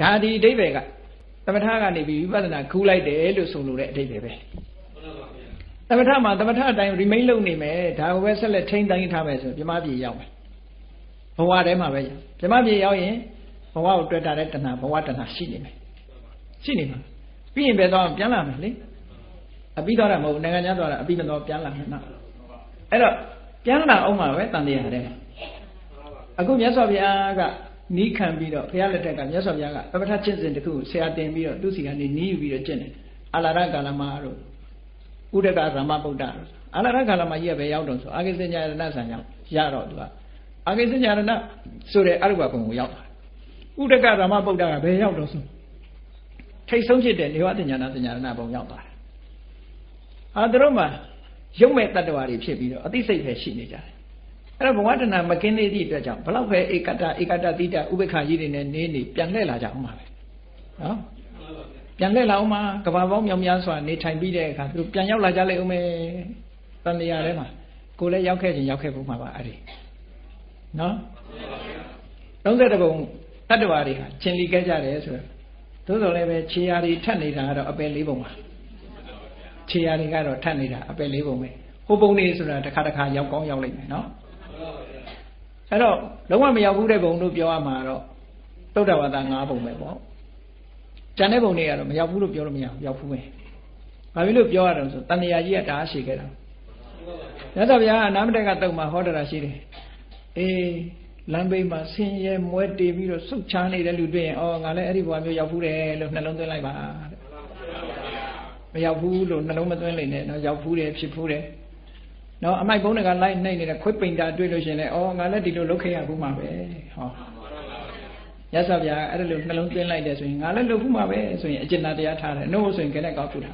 ဒါဒီအဓိပ္ပာယ်ကသမထကနေပြီးဝိပဿနာခူးလိုက်တယ်လို့ဆိုလိုတဲ့အဓိပ္ပာယ်ပဲသမထမှာသမထအတိုင်း remain လုပ်နေမယ်ဒါကိုပဲဆက်လက်ထိန်းသိမ်းထားမယ်ဆိုပြမပြေရောက်မယ်ဘဝထဲမှာပဲပြမပြေရောက်ရင်ဘဝကိုတွေ့တာတဲ့တဏှာဘဝတဏှာရှိနေမယ်ရှိနေမှာပြီးရင်ပဲတော့ပြန်လာမယ်လေအပြီးတော့တာမဟုတ်နိုင်ငံခြားသွားတာအပြီးမတော့ပြန်လာမယ်နော်အဲ့တော့ပြန်လာအောင်မှာပဲတန်တရားတဲ့အခုမြတ်စွာဘုရားက နီးခံပြီးတော့ဘုရားလက်ထက်ကမြတ်စွာဘုရားကပပထကျင့်စဉ်တစ်ခုဆရာတင်ပြီးတော့သူစီကနေနီးယူပြီးတော့ကျင့်တယ်အာလာရကာလမှာတို့ဥဒကရမဗုဒ္ဓတို့အာလာရကာလမှာကြီးကပဲရောက်တော့ဆိုအာဂိစဉ္ညာရဏဆံကြောင့်ရတော့သူကအာဂိစဉ္ညာရဏဆိုတဲ့အရုပဘုံကိုရောက်တာဥဒကရမဗုဒ္ဓကဘယ်ရောက်တော့ဆိုထိတ်ဆုံးဖြစ်တဲ့နေဝတဉ္ညာနာတဉ္ညာရဏဘုံရောက်သွားတယ်အာသူတို့မှာရုပ်မဲ့တတ္တဝါတွေဖြစ်ပြီးတော့အသိစိတ်ပဲရှိနေကြတယ် အဲ့တော့ဘဝတဏမကင်းသေးသည့်အတွက်ကြောင့်ဘလောက်ပဲဧကတဧကတတိတဥပ္ပခါကြီးတွေနဲ့နေနေပြန်လှည့်လာကြအောင်ပါပဲနော်ပြန်လှည့်လာအောင်မှာကဘာပေါင်းမြောင်များစွာနေထိုင်ပြီးတဲ့အခါသူတို့ပြန်ရောက်လာကြလိမ့်ဦးမယ်တန်တရားထဲမှာကိုလည်းရောက်ခဲ့ခြင်းရောက်ခဲ့ဖို့မှာပါအဲ့ဒီနော်30ပုံတတ္တဝါတွေဟာကျင်လီခဲ့ကြတယ်ဆိုတော့သို့တော်လည်းပဲခြေရာတွေထပ်နေတာကတော့အပယ်လေးပုံပါခြေရာတွေကတော့ထပ်နေတာအပယ်လေးပုံပဲဟိုပုံနေဆိုတာတစ်ခါတစ်ခါရောက်ကောင်းရောက်လိမ့်မယ်နော် အဲ့တော့လုံးဝမရောက်ဘူးတဲ့ဘုံတို့ပြောရမှာတော့တုတ်တဝါဒ၅ဘုံပဲပေါ့ကျန်တဲ့ဘုံတွေကတော့မရောက်ဘူးလို့ပြောလို့မရဘူးရောက်ဘူးပဲဘာဖြစ်လို့ပြောရတော့ဆိုတဏှာကြီးကတအားရှိခဲ့တာမြတ်စွာဘုရားအနာမတက်ကတုတ်မှာဟောတာရှိတယ်အေးလမ်းဘေးမှာဆင်းရဲမွဲတေပြီးတော့စုတ်ချားနေတဲ့လူတွေ့ရင်အော်ငါလည်းအဲ့ဒီဘဝမျိုးရောက်ဘူးတယ်လို့နှလုံးသွင်းလိုက်ပါမရောက်ဘူးလို့နှလုံးမသွင်းလိုက်နဲ့နော်ရောက်ဘူးတယ်ဖြစ်ဘူးတယ် နော်အမိုက်ဘုံတွေကလိုက်နှိမ့်နေတဲ့ခွေးပိန်တာတွေ့လို့ရှင်လေအော်ငါလည်းဒီလိုလုပ်ခဲ့ရဘူးမှာပဲဟောရသော်ဗျာအဲ့ဒါလိုနှလုံးသွင်းလိုက်တယ်ဆိုရင်ငါလည်းလုပ်ဘူးမှာပဲဆိုရင်အကျဉ်းတရားထားတယ်နှုတ်ဆိုရင်ကဲနဲ့ကောက်ထူတာ